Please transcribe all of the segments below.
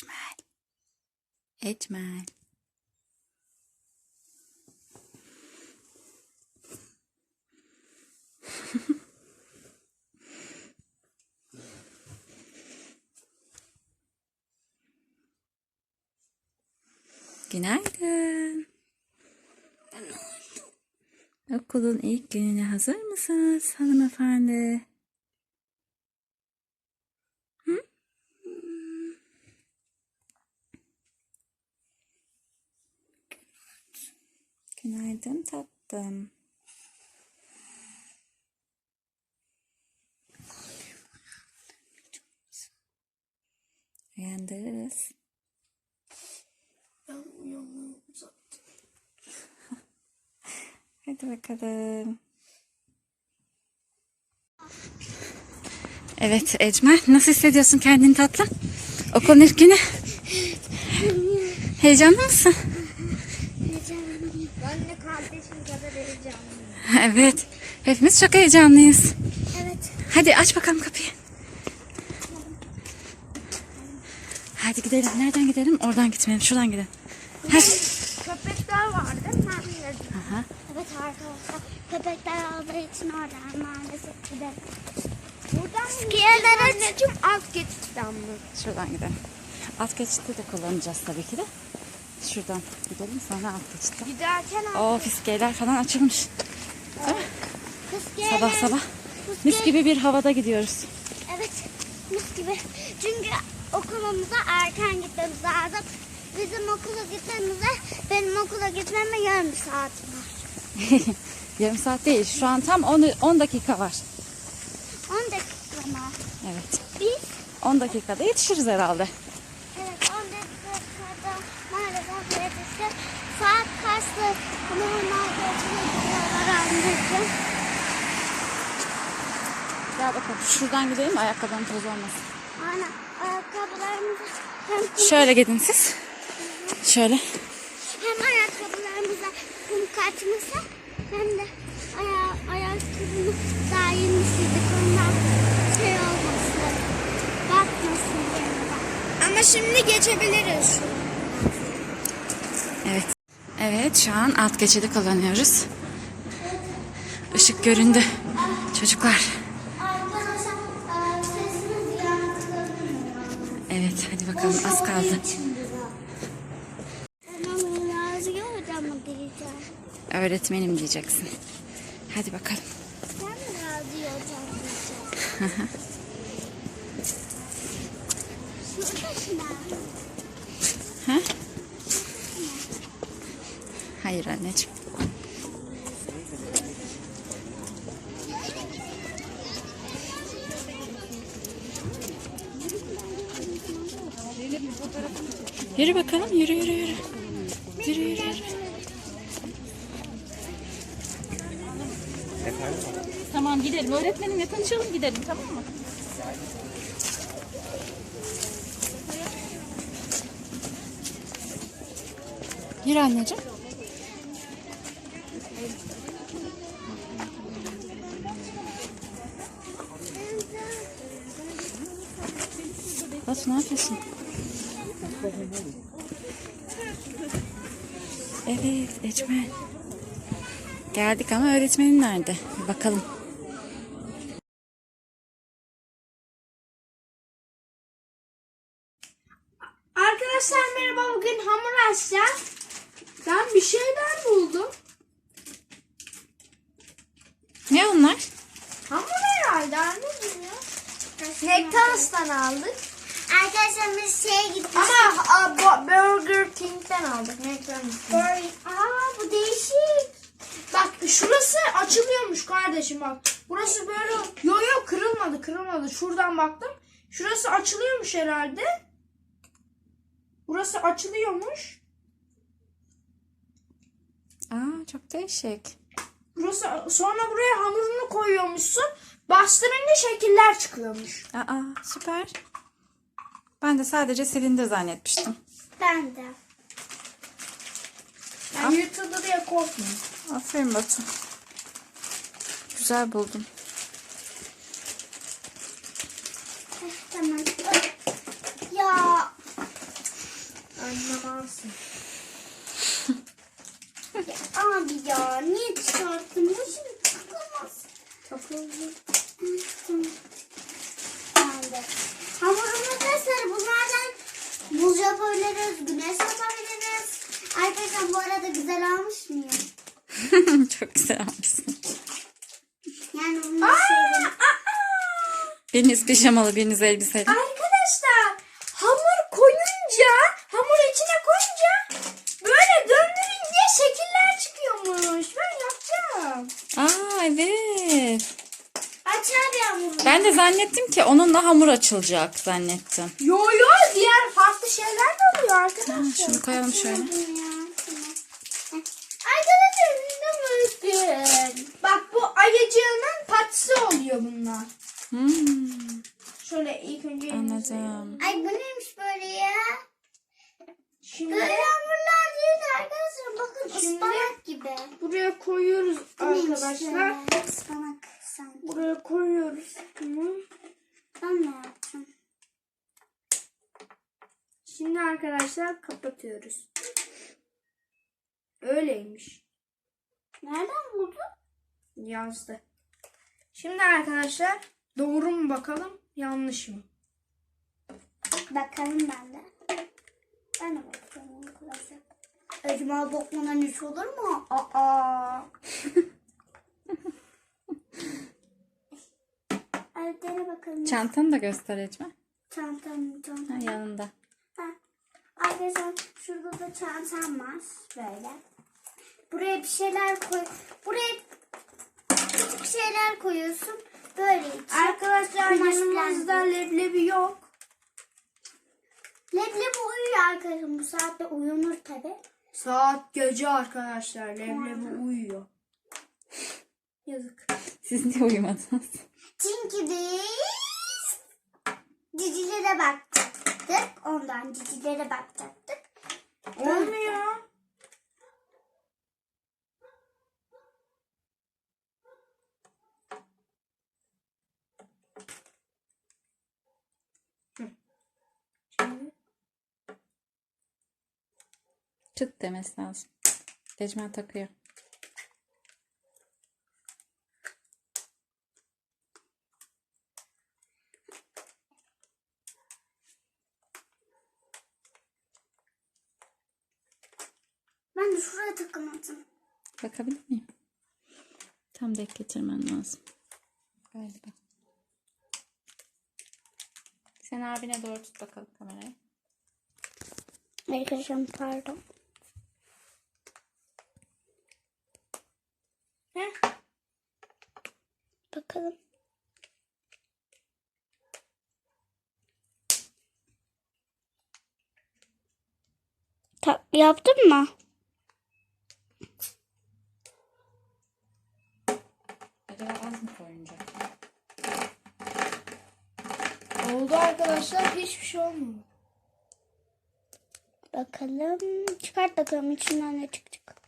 Ecmel. Ecmel. Günaydın. Okulun ilk gününe hazır mısınız hanımefendi? Günaydın tatlım. Uyandırırız. Ben uyanmayı uzattım. Hadi bakalım. Evet Ecmel nasıl hissediyorsun kendini tatlım? Okulun ilk günü. Heyecanlı mısın? Ben de kardeşim kadar heyecanlıyım. Evet. Hepimiz çok heyecanlıyız. Evet. Hadi aç bakalım kapıyı. Hadi gidelim. Nereden gidelim? Oradan gitmeyelim. Şuradan gidelim. Hadi. Köpekler vardı. Aha. Evet arkadaşlar. Köpekler aldığı için oradan maalesef gidelim. Buradan Skiyeler anneciğim alt geçitten mi? Şuradan gidelim. Alt geçitte de kullanacağız tabii ki de. Şuradan gidelim sonra alt geçitten. Giderken O fiskeler falan açılmış. Sabah sabah. Mis gibi bir havada gidiyoruz. Evet. Mis gibi. Çünkü okulumuza erken gitmemiz lazım. Bizim okula gitmemize, benim okula gitmeme yarım saat var. Yarım saat değil. Şu an tam 10, 10 dakika var. 10 dakika mı? Evet. Biz 10 dakikada yetişiriz herhalde. Evet 10 dakikada maalesef yetiştik. Saat kaçtı? Normalde okula gidiyorlar anneciğim. Gel bakalım. Şuradan gidelim ayakkabının toz olmasın. Aynen ayakkabılarımızı hem, Şöyle gidin siz. Şöyle. hem ayakkabılarımıza kum kaçmasın hem de aya, ayakkabımız daha yeni sildik ondan şey olmasın. Batmasın yerine. Ama şimdi geçebiliriz. Evet. Evet şu an alt geçidi kullanıyoruz. Işık göründü. Çocuklar. Evet hadi bakalım az kaldı. Öğretmenim diyeceksin. Hadi bakalım. Sen mi hocam diyeceksin? Ha? Hayır anneciğim. Yürü bakalım yürü yürü yürü. Yürü yürü yürü. Tamam gidelim. Öğretmenimle tanışalım gidelim tamam mı? Yürü anneciğim. Batu ne yapıyorsun? Evet Ecmel. Geldik ama öğretmenin nerede? Bir bakalım. Arkadaşlar merhaba bugün hamur açacağız. Ben bir şeyler buldum. Ne onlar? Hamur herhalde anneciğim ya. McDonald's'tan aldık. Arkadaşlar biz şeye gittik. Ama a, bu- Burger King'den aldık McDonald's'tan. Aa bu değişik. Bak şurası açılıyormuş kardeşim bak. Burası böyle yo yo kırılmadı kırılmadı. Şuradan baktım. Şurası açılıyormuş herhalde. Burası açılıyormuş. Aa çok değişik. Burası sonra buraya hamurunu koyuyormuşsun. Bastırınca şekiller çıkıyormuş. Aa süper. Ben de sadece silindir zannetmiştim. Ben de. Ben Af yırtıldı diye korkmuyorum. Aferin Batu. Güzel buldum. Eh, tamam. Ya. Anlamazsın. Abi ya niye çıkarttın? Bu şimdi çıkamaz. Çok hızlı. Hamuru buz yapabiliriz, güneş yapabiliriz. Arkadaşlar bu arada güzel almış mıyım? Çok güzel almışsın. Yani şeyleri... Biriniz pijamalı, biriniz elbiseli. Arkadaşlar hamur koyunca hamur içine koyunca böyle döndürünce şekiller çıkıyormuş. Ben yapacağım. Aa evet. Aç abi hamuru. Ben de zannettim ki onunla hamur açılacak zannettim. Yo yo diğer farklı şeyler de oluyor Arkadaşlar. şunu koyalım şöyle. Arkadaşlar bakın. Bak bu ayıcığının patisi oluyor bunlar. Hmm, Şöyle ilk önce anladım. Ay bu neymiş böyle ya? Şimdi Böyle hamurlar değil arkadaşlar. Bakın Şimdi- ıspanak gibi. buraya koyuyoruz Bu neymiş arkadaşlar. böyle? Ispanak sanki. Buraya koyuyoruz bunu. Ben ne yaptım? Şimdi kapatıyoruz. Öyleymiş. Nereden buldun? Yazdı. Şimdi arkadaşlar doğru mu bakalım yanlış mı? Bakalım ben de. Ben de bakıyorum arkadaşlar. Ecma bakmadan hiç olur mu? Aa. Ay dene bakalım. Çantanı da göster Ecme. Çantam, çantam. Ha, yanında. Arkadaşlar şurada da çantam var. Böyle. Buraya bir şeyler koy. Buraya küçük şeyler koyuyorsun. Böyle içi. Arkadaşlar yanımızda leblebi yok. Leblebi uyuyor arkadaşım. Bu saatte uyunur tabi. Saat gece arkadaşlar leblebi uyuyor. Yazık. Siz niye uyumadınız? Çünkü biz cicilere bakacaktık. Ondan cicilere bakacaktık. Olmuyor. Çıt demesi lazım. Ecmen takıyor. Tam denk getirmen lazım. Galiba. Sen abine doğru tut bakalım kamerayı. Arkadaşım pardon. Heh. Bakalım. Ta yaptın mı? Mı koyunca? oldu arkadaşlar hiçbir şey olmadı. Bakalım. Çıkart bakalım içinden ne çıkacak.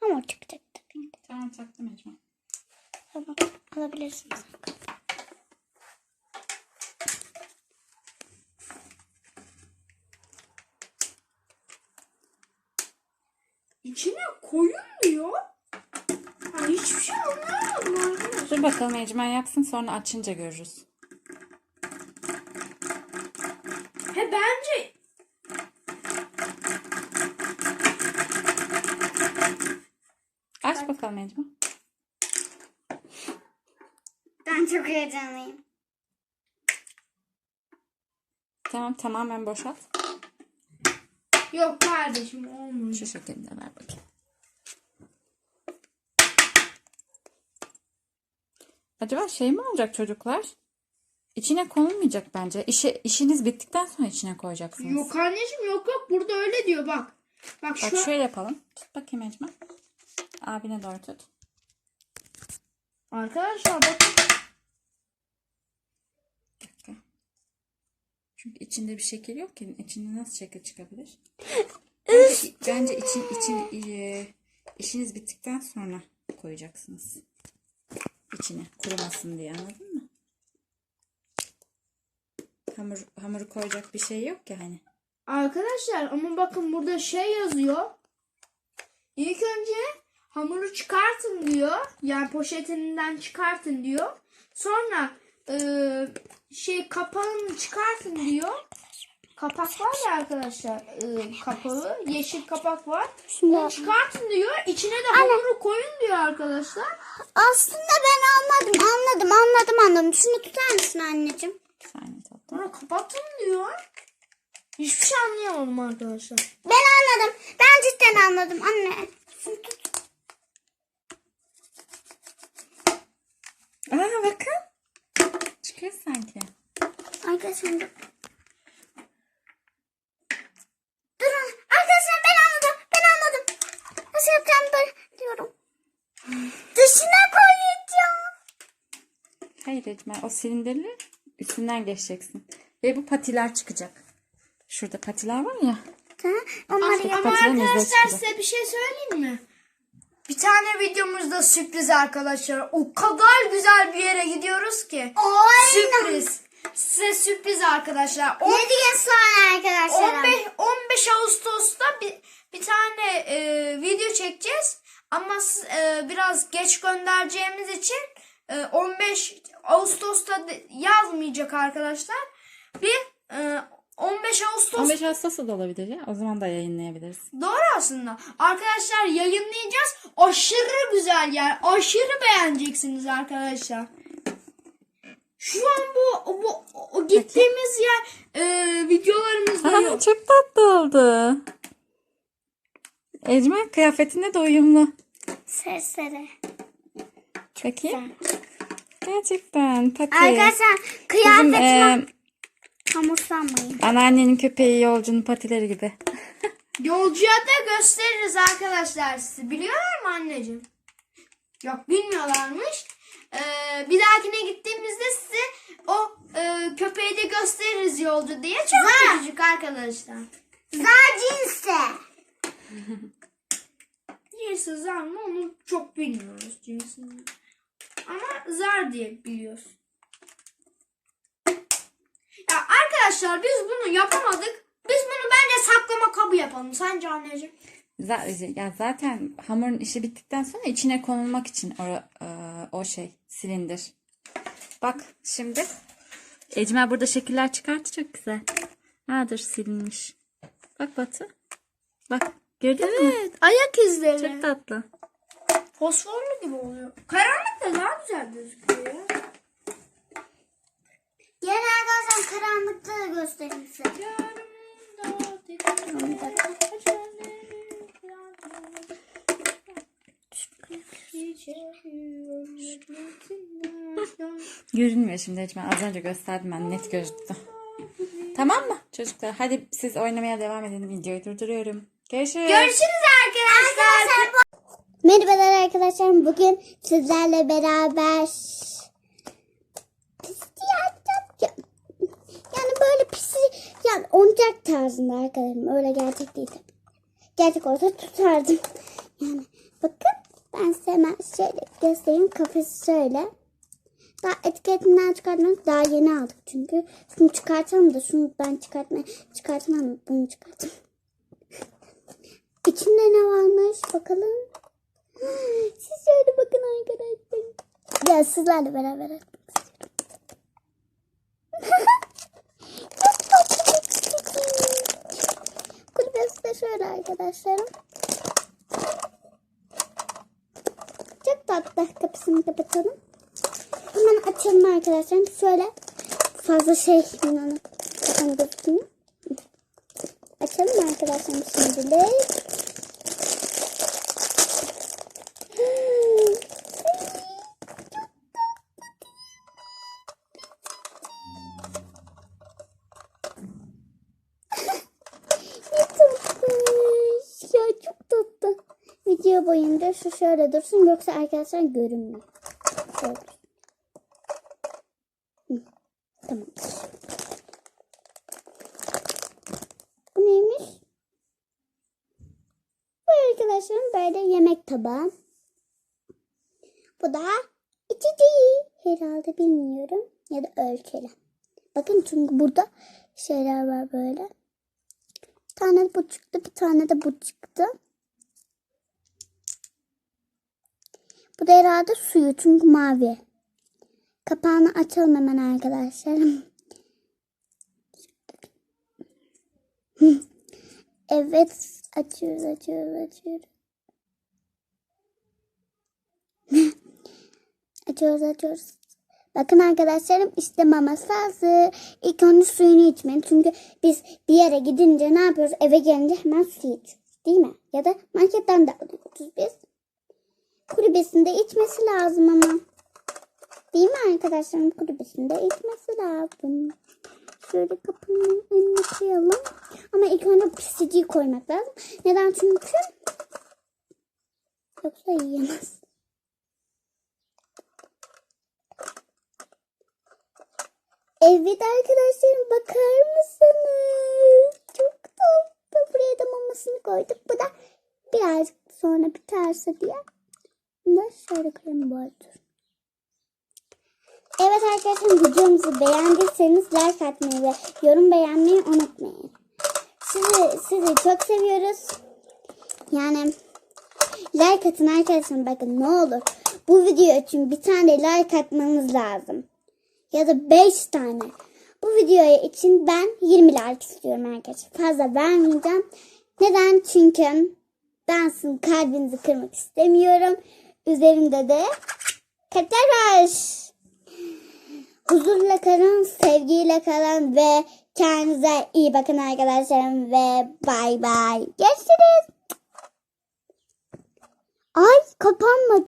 Hamur çıkacak tabii. Tamam taktım Ecmen. Tamam. Alabilirsin. İçine koyun diyor. Ha, hiçbir şey anlamadım arkadaşlar. Dur bakalım Ecmen yapsın sonra açınca görürüz. He bence Aç bakalım Ecmen. Ben çok heyecanlıyım. Tamam tamamen boşalt. yok kardeşim olmuyor. Şu şekilde ver bakayım. Acaba şey mi olacak çocuklar? İçine konulmayacak bence. İşi, işiniz bittikten sonra içine koyacaksınız. Yok anneciğim yok yok burada öyle diyor bak. Bak, Bak şu şöyle yapalım. Tut bakayım Ecmen. Abine doğru tut. arkadaşlar bakın. Çünkü içinde bir şekil yok ki. İçinde nasıl şekil çıkabilir? Bence, bence için, için, e, işiniz bittikten sonra koyacaksınız. İçine kurumasın diye anladın mı? Hamur, hamuru koyacak bir şey yok ki hani. Arkadaşlar ama bakın burada şey yazıyor. İlk önce hamuru çıkartın diyor. Yani poşetinden çıkartın diyor. Sonra e, şey kapağını çıkartın diyor. Kapak var ya arkadaşlar e, kapağı. Yeşil kapak var. Şimdi Onu çıkartın diyor. İçine de hamuru koyun diyor arkadaşlar. aslında ben anladım anladım anladım anladım. Şunu tutar mısın anneciğim? Bir saniye tatlım. Sonra kapatın diyor. Hiçbir şey anlayamadım arkadaşlar. Ben anladım. Ben cidden anladım anne. Şunu tut. Aa bakın. Çıkıyor sanki. Arkadaşlar dur. Durun. Arkadaşlar ben anladım. Ben anladım. Nasıl yapacağım ben diyorum. Dışına koyacağım. Hayır Ecmer o silindirli üstünden geçeceksin. Ve bu patiler çıkacak. Şurada patiler var ya. Ha, onları Ama arkadaşlar size bir şey söyleyeyim mi? Bir tane videomuzda sürpriz arkadaşlar. O kadar güzel bir yere gidiyoruz ki. Sürpriz. Size sürpriz arkadaşlar. On- 7 gün sonra arkadaşlar. 15, 15 Ağustos'ta bir, bir tane e, video çekeceğiz. Ama e, biraz geç göndereceğimiz için e, 15 Ağustos'ta yazmayacak arkadaşlar. Bir e, 15 Ağustos 15 Ağustos'ta da olabilir ya. O zaman da yayınlayabiliriz. Doğru aslında. Arkadaşlar yayınlayacağız. Aşırı güzel yer. Aşırı beğeneceksiniz arkadaşlar. Şu an bu, bu o gittiğimiz yer e, videolarımızda Aa, yok. çok tatlı oldu. Ecmer kıyafetine de uyumlu. Serseri. Bakayım. Gerçekten pati. Arkadaşlar kıyafetime e, hamursanmayın. anneannenin köpeği yolcunun patileri gibi. Yolcuya da gösteririz arkadaşlar size. Biliyorlar mı anneciğim? Yok bilmiyorlarmış. Ee, bir dahakine gittiğimizde size o e, köpeği de gösteririz yolcu diye. Çok küçücük arkadaşlar. Zar cinsi. Cinsi zar mı onu çok bilmiyoruz cinsini. Ama zar diye biliyoruz. Ya arkadaşlar biz bunu yapamadık. Biz bunu bence saklama kabı yapalım. Sence anneciğim? Z- ya zaten hamurun işi bittikten sonra içine konulmak için o, e, o şey silindir. Bak şimdi. Ecmer burada şekiller çıkarttı çok güzel. Ha dur silinmiş. Bak Batı. Bak gördün mü? Ayak izleri. Çok tatlı. Fosforlu gibi oluyor. Karanlıkta daha güzel gözüküyor ya. Gel arkadaşlar karanlıkta da göstereyim size. Görünmüyor şimdi Ecmer. Az önce gösterdim ben net gözüktü. Tamam mı çocuklar? Hadi siz oynamaya devam edin. Videoyu durduruyorum. Görüşürüz. Görüşürüz arkadaşlar. Merhabalar arkadaşlar. Bugün sizlerle beraber yapacağım. Yani böyle pisi yani oyuncak tarzında arkadaşlar. Öyle gerçek değil. Gerçek olsa tutardım. Yani bakın ben size hemen şöyle göstereyim. Kafesi şöyle. Daha etiketinden çıkartmadık. Daha yeni aldık çünkü. Şunu çıkartalım da şunu ben çıkartmaya çıkartmam. Bunu çıkartayım. İçinde ne varmış bakalım. Siz şöyle bakın arkadaşlar. Ya sizlerle beraber atmak. Kulübesi de şöyle arkadaşlarım. Çok tatlı. Kapısını kapatalım. Hemen açalım arkadaşlar. Şöyle fazla şey onu bakın gözükmüyor. Açalım arkadaşlar şimdilik. Şu şöyle dursun yoksa arkadaşlar görünmüyor. Şöyle Tamam. Bu neymiş? Bu arkadaşlarım böyle yemek tabağı. Bu da içeceği. Herhalde bilmiyorum. Ya da ölçeli. Bakın çünkü burada şeyler var böyle. Bir tane bu çıktı, bir tane de bu çıktı. Bu da herhalde suyu çünkü mavi. Kapağını açalım hemen arkadaşlar. evet açıyoruz açıyoruz açıyoruz. açıyoruz açıyoruz. Bakın arkadaşlarım işte maması hazır. İlk önce suyunu içmeyin. Çünkü biz bir yere gidince ne yapıyoruz? Eve gelince hemen su içiyoruz. Değil mi? Ya da marketten de alıyoruz biz. Kulübesinde içmesi lazım ama. Değil mi arkadaşlarım? Kulübesinde içmesi lazım. Şöyle kapının önüne koyalım. Ama ilk önce pisiciyi koymak lazım. Neden? Çünkü yoksa yiyemez. Evet arkadaşlarım bakar mısınız? Çok tatlı. Buraya da mamasını koyduk. Bu da birazcık sonra biterse diye. Şöyle koyalım bu arada. Evet arkadaşlar videomuzu beğendiyseniz like atmayı ve yorum beğenmeyi unutmayın. Sizi, sizi çok seviyoruz. Yani like atın arkadaşlar bakın ne olur. Bu video için bir tane like atmanız lazım. Ya da 5 tane. Bu videoya için ben 20 like istiyorum arkadaşlar. Fazla vermeyeceğim. Neden? Çünkü ben sizin kalbinizi kırmak istemiyorum. Üzerimde de kalpler. Huzurla kalın, sevgiyle kalın ve kendinize iyi bakın arkadaşlarım ve bay bay. Görüşürüz. Ay kapanmadı.